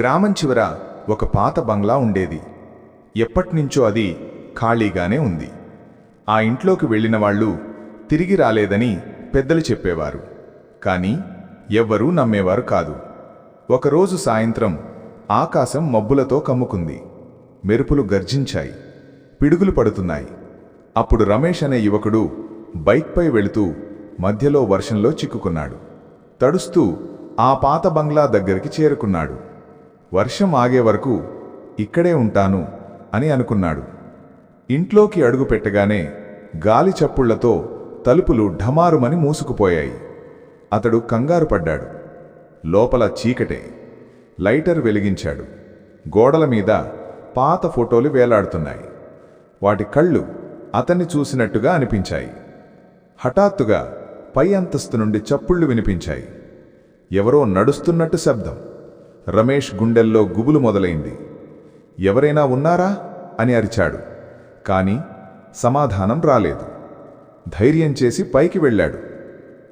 గ్రామం చివర ఒక పాత బంగ్లా ఉండేది. ఎప్పటినుంచో అది ఖాళీగానే ఉంది. ఆ ఇంట్లోకి వెళ్ళిన వాళ్ళు తిరిగి రాలేదని పెద్దలు చెప్పేవారు. కానీ ఎవ్వరూ నమ్మేవారు కాదు. ఒకరోజు సాయంత్రం ఆకాశం మబ్బులతో కమ్ముకుంది. మెరుపులు గర్జించాయి. పిడుగులు పడుతున్నాయి. అప్పుడు రమేష్ అనే యువకుడు బైక్పై వెళుతూ మధ్యలో వర్షంలో చిక్కుకున్నాడు. తడుస్తూ ఆ పాత బంగ్లా దగ్గరికి చేరుకున్నాడు. వర్షం ఆగే వరకు ఇక్కడే ఉంటాను అని అనుకున్నాడు. ఇంట్లోకి అడుగు పెట్టగానే గాలి చప్పుళ్ళతో తలుపులు ఢమారుమని మూసుకుపోయాయి. అతడు కంగారు పడ్డాడు. లోపల చీకటే. లైటర్ వెలిగించాడు. గోడల మీద పాత ఫోటోలు వేలాడుతున్నాయి. వాటి కళ్ళు అతన్ని చూసినట్టుగా అనిపించాయి. హఠాత్తుగా పై అంతస్తు నుండి చప్పుళ్ళు వినిపించాయి. ఎవరో నడుస్తున్నట్టు శబ్దం. రమేష్ గుండెల్లో గుబులు మొదలైంది. ఎవరైనా ఉన్నారా? అని అరిచాడు. కాని సమాధానం రాలేదు. ధైర్యం చేసి పైకి వెళ్ళాడు.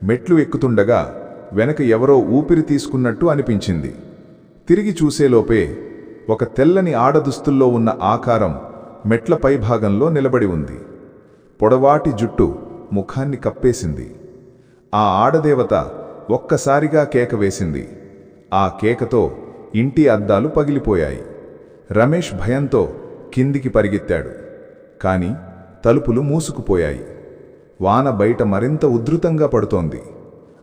మెట్లు ఎక్కుతుండగా వెనక ఎవరో ఊపిరి తీసుకున్నట్టు అనిపించింది. తిరిగి చూసేలోపే ఒక తెల్లని ఆడదుస్తుల్లో ఉన్న ఆకారం మెట్ల పైభాగంలో నిలబడి ఉంది. పొడవాటి జుట్టు ముఖాన్ని కప్పేసింది. ఆ ఆడదేవత ఒక్కసారిగా కేక వేసింది. ఆ కేకతో ఇంటి అద్దాలు పగిలిపోయాయి. రమేష్ భయంతో కిందికి పరిగెత్తాడు. కాని తలుపులు మూసుకుపోయాయి. వాన బయట మరింత ఉధృతంగా పడుతోంది.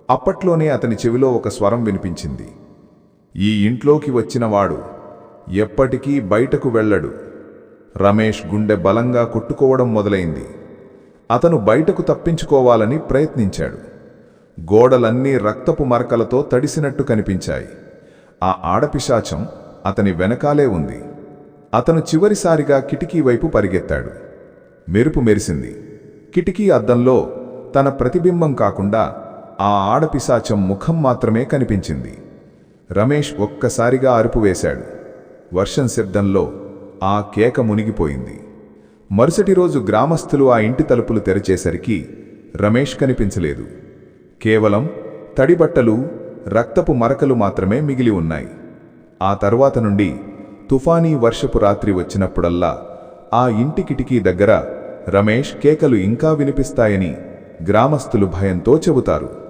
అప్పట్లోనే అతని చెవిలో ఒక స్వరం వినిపించింది. ఈ ఇంట్లోకి వచ్చినవాడు ఎప్పటికీ బయటకు వెళ్ళడు. రమేష్ గుండె బలంగా కొట్టుకోవడం మొదలైంది. అతను బయటకు తప్పించుకోవాలని ప్రయత్నించాడు. గోడలన్నీ రక్తపు మరకలతో తడిసినట్టు కనిపించాయి. ఆ ఆడపిశాచం అతని వెనకాలే ఉంది. అతను చివరిసారిగా కిటికీ వైపు పరిగెత్తాడు. మెరుపు మెరిసింది. కిటికీ అద్దంలో తన ప్రతిబింబం కాకుండా ఆ ఆడపిశాచం ముఖం మాత్రమే కనిపించింది. రమేష్ ఒక్కసారిగా అరుపు వేశాడు. వర్షం శబ్దంలో ఆ కేక మునిగిపోయింది. మరుసటి రోజు గ్రామస్తులు ఆ ఇంటి తలుపులు తెరచేసరికి రమేష్ కనిపించలేదు. కేవలం తడిబట్టలు రక్తపు మరకలు మాత్రమే మిగిలి ఉన్నాయి. ఆ తర్వాత నుండి తుఫానీ వర్షపు రాత్రి వచ్చినప్పుడల్లా ఆ ఇంటి కిటికీ దగ్గర రమేష్ కేకలు ఇంకా వినిపిస్తాయని గ్రామస్తులు భయంతో చెబుతారు.